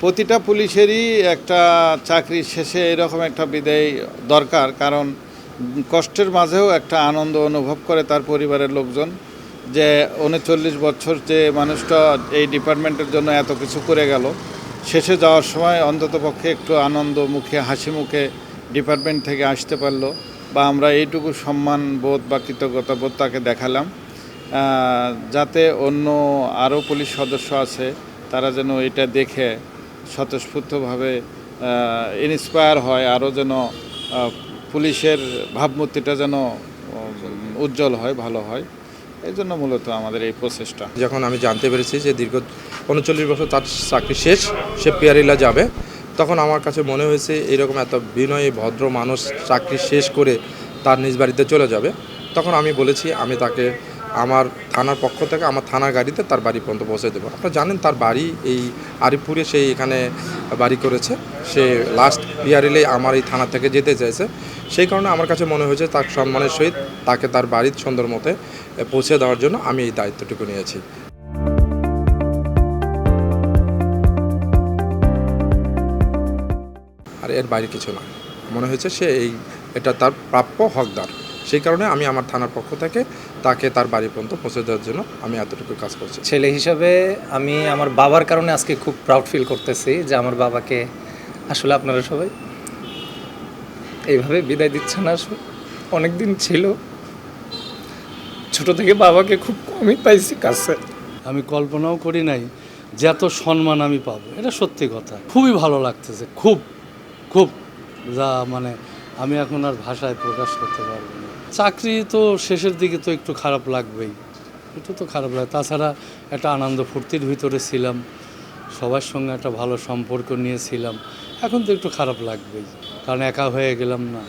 প্রতিটা পুলিশেরই একটা চাকরির শেষে এরকম একটা বিদায় দরকার, কারণ কষ্টের মাঝেও একটা আনন্দ অনুভব করে তার পরিবারের লোকজন যে উনচল্লিশ বছর যে মানুষটা এই ডিপার্টমেন্টের জন্য এত কিছু করে গেল, শেষে যাওয়ার সময় অন্ততপক্ষে একটু আনন্দ মুখে, হাসি মুখে ডিপার্টমেন্ট থেকে আসতে পারল। বা আমরা এইটুকু সম্মান, বোধ বা কৃতজ্ঞতা বোধ তাকে দেখালাম। যাতে অন্য আরও পুলিশ সদস্য আছে, তারা যেন এটা দেখে স্বতঃস্ফূর্তভাবে ইন্সপায়ার হয়, আরও যেন পুলিশের ভাবমূর্তিটা যেন উজ্জ্বল হয়, ভালো হয়। এই জন্য মূলত আমাদের এই প্রচেষ্টা। যখন আমি জানতে পেরেছি যে দীর্ঘ উনচল্লিশ বছর তার চাকরি শেষ, সে পিয়ারিলা যাবে তখন আমার কাছে মনে হয়েছে এরকম এত বিনয়ী, ভদ্র মানুষ চাকরি শেষ করে তার নিজ বাড়িতে চলে যাবে। তখন আমি বলেছি, আমি তাকে আমার থানার পক্ষ থেকে, আমার থানার গাড়িতে তার বাড়ি পর্যন্ত পৌঁছে দেবো। আপনারা জানেন তার বাড়ি এই আরিপুরে সেই এখানে বাড়ি করেছে। সে লাস্ট পিয়ারিলে আমার এই থানা থেকে যেতে চাইছে। সেই কারণে আমার কাছে মনে হয়েছে তার সম্মানের সহিত তাকে তার বাড়ির সুন্দর মতে পৌঁছে দেওয়ার জন্য আমি এই দায়িত্বটুকু নিয়েছি। এর বাইরে কিছু না। মনে হয়েছে সে এই এটা তার প্রাপ্য হকদার। সেই কারণে আমি আমার থানার পক্ষ থেকে তাকে তার বাড়ি পর্যন্ত পৌঁছে দেওয়ার জন্য আমি এতটুকু কাজ করছি। ছেলে হিসাবে আমি আমার বাবার কারণে আজকে খুব প্রাউড ফিল করতেছি যে আমার বাবাকে আসলে আপনারা সবাই এইভাবে বিদায় দিচ্ছেন আসলে। অনেক দিন ছিল। ছোট থেকে বাবাকে খুব কমই পাইছি কাছে। আমি কল্পনাও করি নাই যে এত সম্মান আমি পাবো। এটা সত্যি কথা। খুবই ভালো লাগতেছে খুব। খুব যা মানে আমি এখন আর ভাষায় প্রকাশ করতে পারব না। চাকরি তো শেষের দিকে তো একটু খারাপ লাগবেই। একটু তো খারাপ লাগে। তাছাড়া একটা আনন্দ ফুর্তির ভিতরে ছিলাম। সবার সঙ্গে একটা ভালো সম্পর্ক নিয়েছিলাম এখন তো একটু খারাপ লাগবেই। কারণ একা হয়ে গেলাম না।